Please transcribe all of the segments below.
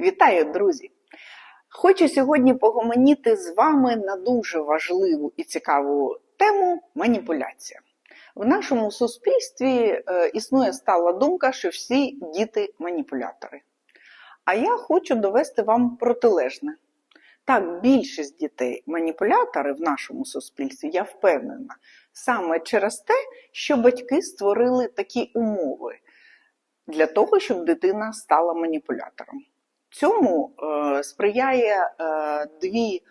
Вітаю, друзі! Хочу сьогодні погомоніти з вами на дуже важливу і цікаву тему маніпуляція. В нашому суспільстві е, існує стала думка, що всі діти маніпулятори. А я хочу довести вам протилежне. Так, більшість дітей маніпулятори в нашому суспільстві, я впевнена, саме через те, що батьки створили такі умови для того, щоб дитина стала маніпулятором. Цьому е, сприяє е, дві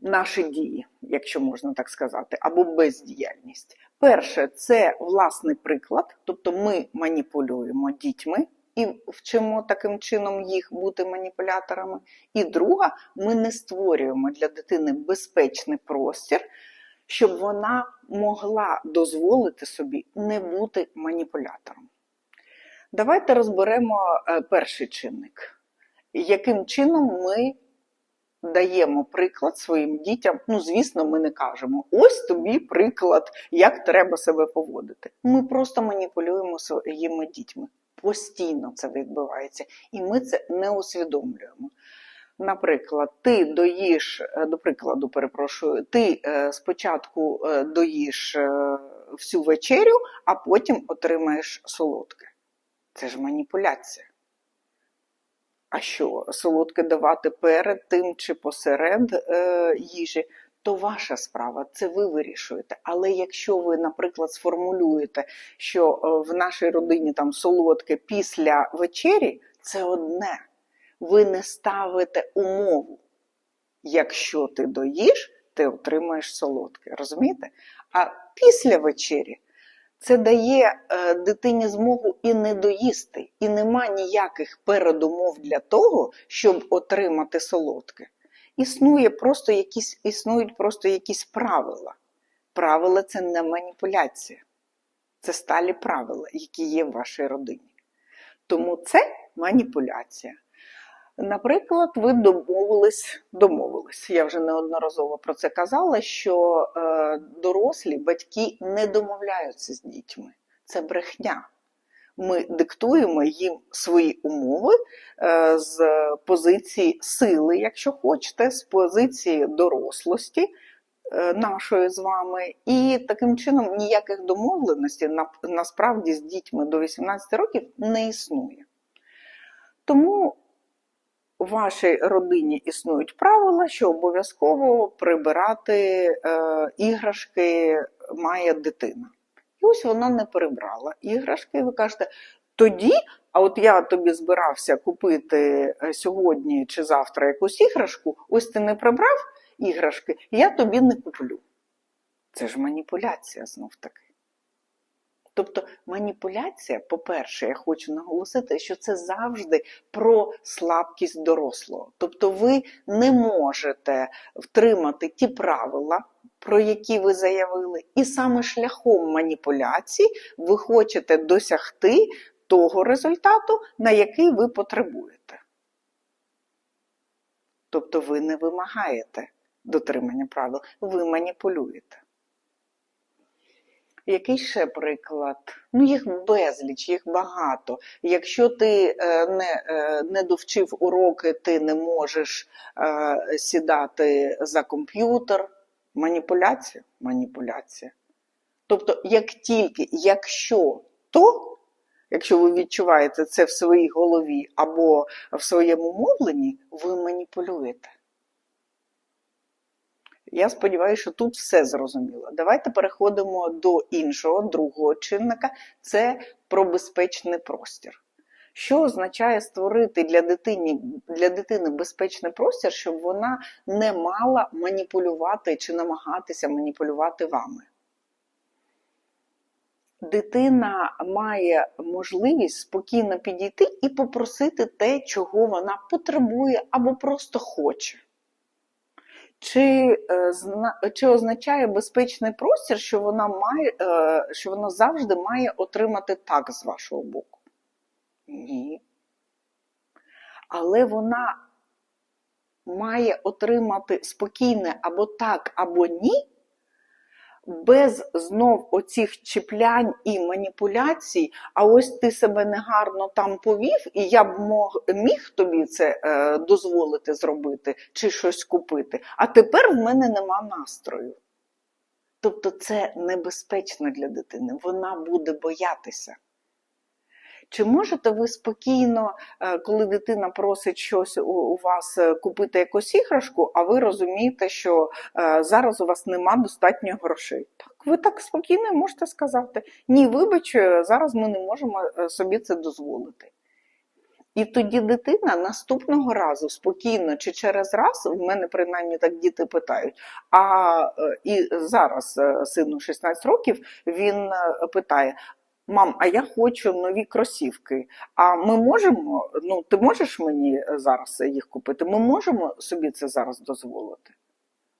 наші дії, якщо можна так сказати, або бездіяльність. Перше, це власний приклад, тобто ми маніпулюємо дітьми і вчимо таким чином їх бути маніпуляторами. І друга, ми не створюємо для дитини безпечний простір, щоб вона могла дозволити собі не бути маніпулятором. Давайте розберемо е, перший чинник. Яким чином ми даємо приклад своїм дітям? Ну, звісно, ми не кажемо: ось тобі приклад, як треба себе поводити. Ми просто маніпулюємо своїми дітьми. Постійно це відбувається, і ми це не усвідомлюємо. Наприклад, ти доїш, е, до прикладу, перепрошую, ти е, спочатку доїш всю вечерю, а потім отримаєш солодке. Це ж маніпуляція. А що, солодке давати перед тим чи посеред е, їжі, то ваша справа, це ви вирішуєте. Але якщо ви, наприклад, сформулюєте, що е, в нашій родині там солодке після вечері, це одне. Ви не ставите умову. Якщо ти доїш, ти отримаєш солодке. Розумієте? А після вечері це дає е, дитині змогу і не доїсти, і нема ніяких передумов для того, щоб отримати солодке. Існує просто якісь, Існують просто якісь правила. Правила це не маніпуляція. Це сталі правила, які є в вашій родині. Тому це маніпуляція. Наприклад, ви домовились, домовились, я вже неодноразово про це казала, що е, дорослі батьки не домовляються з дітьми. Це брехня. Ми диктуємо їм свої умови е, з позиції сили, якщо хочете, з позиції дорослості е, нашої з вами, і таким чином ніяких домовленостей на, насправді з дітьми до 18 років не існує. Тому у вашій родині існують правила, що обов'язково прибирати е, іграшки має дитина. І ось вона не прибрала іграшки, і ви кажете, тоді, а от я тобі збирався купити е, сьогодні чи завтра якусь іграшку, ось ти не прибрав іграшки, я тобі не куплю. Це ж маніпуляція знов таки. Тобто маніпуляція, по-перше, я хочу наголосити, що це завжди про слабкість дорослого. Тобто ви не можете втримати ті правила, про які ви заявили, і саме шляхом маніпуляції ви хочете досягти того результату, на який ви потребуєте. Тобто ви не вимагаєте дотримання правил, ви маніпулюєте. Який ще приклад? Ну, їх безліч, їх багато. Якщо ти е, не е, не довчив уроки, ти не можеш е, сідати за комп'ютер. Маніпуляція? Маніпуляція. Тобто, як тільки, якщо то, якщо ви відчуваєте це в своїй голові або в своєму мовленні, ви маніпулюєте. Я сподіваюся, що тут все зрозуміло. Давайте переходимо до іншого, другого чинника це про безпечний простір. Що означає створити для дитини, для дитини безпечний простір, щоб вона не мала маніпулювати чи намагатися маніпулювати вами? Дитина має можливість спокійно підійти і попросити те, чого вона потребує або просто хоче. Чи е, чи означає безпечний простір, що вона має, е, що вона завжди має отримати так з вашого боку? Ні. Але вона має отримати спокійне або так, або ні, без знов оцих чіплянь і маніпуляцій, а ось ти себе негарно там повів, і я б мог, міг тобі це е, дозволити зробити чи щось купити, а тепер в мене нема настрою. Тобто це небезпечно для дитини, вона буде боятися. Чи можете ви спокійно, е, коли дитина просить щось у- вас е, купити якусь іграшку, а ви розумієте, що е, зараз у вас нема достатньо грошей? Так, ви так спокійно можете сказати: ні, вибач, зараз ми не можемо собі це дозволити. І тоді дитина наступного разу спокійно чи через раз, в мене принаймні так діти питають. А і зараз сину 16 років він питає: Мам, а я хочу нові кросівки. А ми можемо, ну ти можеш мені зараз їх купити? Ми можемо собі це зараз дозволити.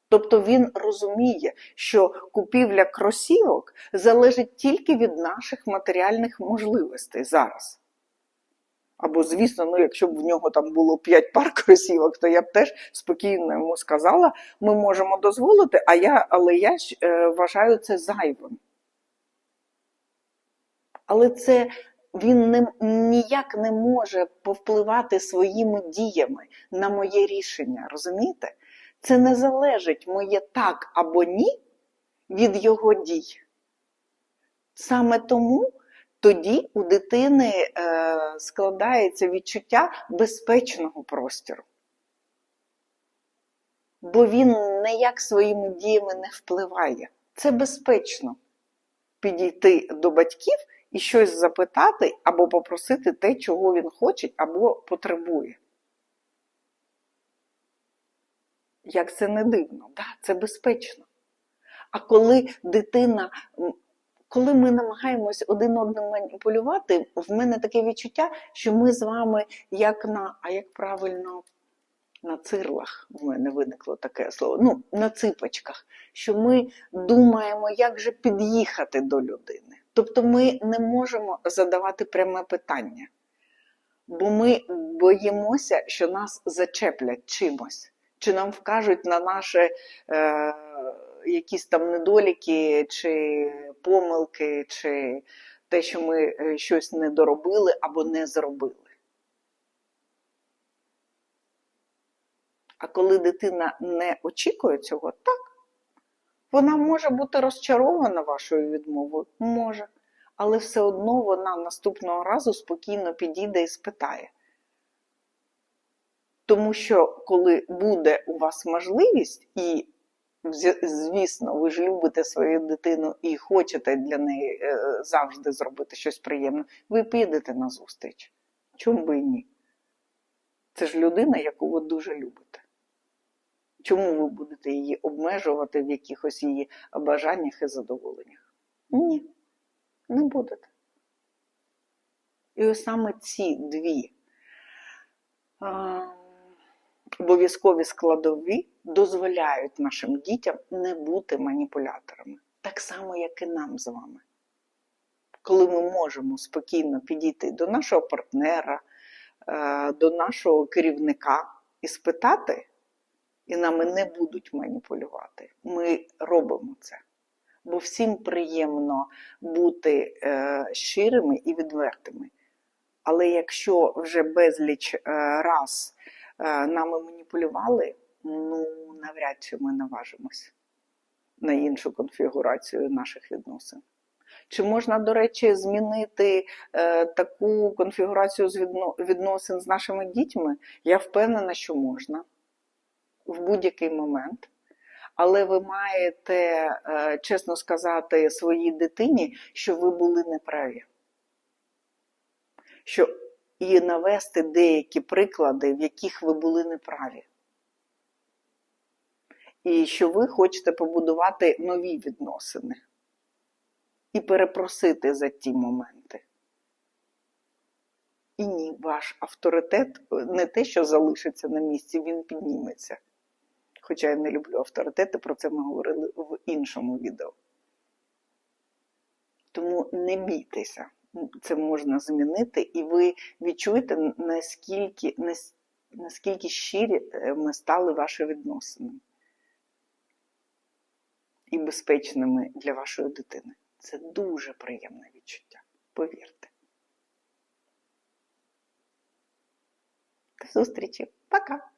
Тобто він розуміє, що купівля кросівок залежить тільки від наших матеріальних можливостей зараз. Або, звісно, ну, якщо б в нього там було 5 пар кросівок, то я б теж спокійно йому сказала, ми можемо дозволити, а я, але я ж, е, вважаю це зайвим. Але це він не, ніяк не може повпливати своїми діями на моє рішення. Розумієте? Це не залежить моє так або ні від його дій. Саме тому тоді у дитини е, складається відчуття безпечного простору. Бо він ніяк своїми діями не впливає. Це безпечно підійти до батьків і щось запитати або попросити те, чого він хоче або потребує. Як це не дивно, да, це безпечно. А коли дитина, коли ми намагаємось один одним маніпулювати, в мене таке відчуття, що ми з вами як на, а як правильно, на цирлах в мене виникло таке слово, ну, на ципочках, що ми думаємо, як же під'їхати до людини. Тобто ми не можемо задавати пряме питання, бо ми боїмося, що нас зачеплять чимось, чи нам вкажуть на наші е, якісь там недоліки, чи помилки, чи те, що ми е, щось не доробили або не зробили. А коли дитина не очікує цього, так, вона може бути розчарована вашою відмовою, може, але все одно вона наступного разу спокійно підійде і спитає. Тому що коли буде у вас можливість, і, звісно, ви ж любите свою дитину і хочете для неї е, завжди зробити щось приємне, ви підете на зустріч. Чому би і ні? Це ж людина, яку ви дуже любите. Чому ви будете її обмежувати в якихось її бажаннях і задоволеннях? Ні, не будете. І ось саме ці дві обов'язкові складові дозволяють нашим дітям не бути маніпуляторами. Так само, як і нам з вами. Коли ми можемо спокійно підійти до нашого партнера, е, до нашого керівника і спитати, і нами не будуть маніпулювати. Ми робимо це. Бо всім приємно бути е, щирими і відвертими. Але якщо вже безліч е, раз е, нами маніпулювали, ну навряд чи ми наважимось на іншу конфігурацію наших відносин. Чи можна, до речі, змінити е, таку конфігурацію з відно- відносин з нашими дітьми? Я впевнена, що можна в будь-який момент. Але ви маєте е, чесно сказати своїй дитині, що ви були неправі. Що і навести деякі приклади, в яких ви були неправі. І що ви хочете побудувати нові відносини. І перепросити за ті моменти. І ні, ваш авторитет не те, що залишиться на місці, він підніметься. Хоча я не люблю авторитети, про це ми говорили в іншому відео. Тому не бійтеся, це можна змінити, і ви відчуєте, наскільки, наскільки щирі е, ми стали ваші відносини. і безпечними для вашої дитини. Це дуже приємне відчуття, повірте. До зустрічі. Пока!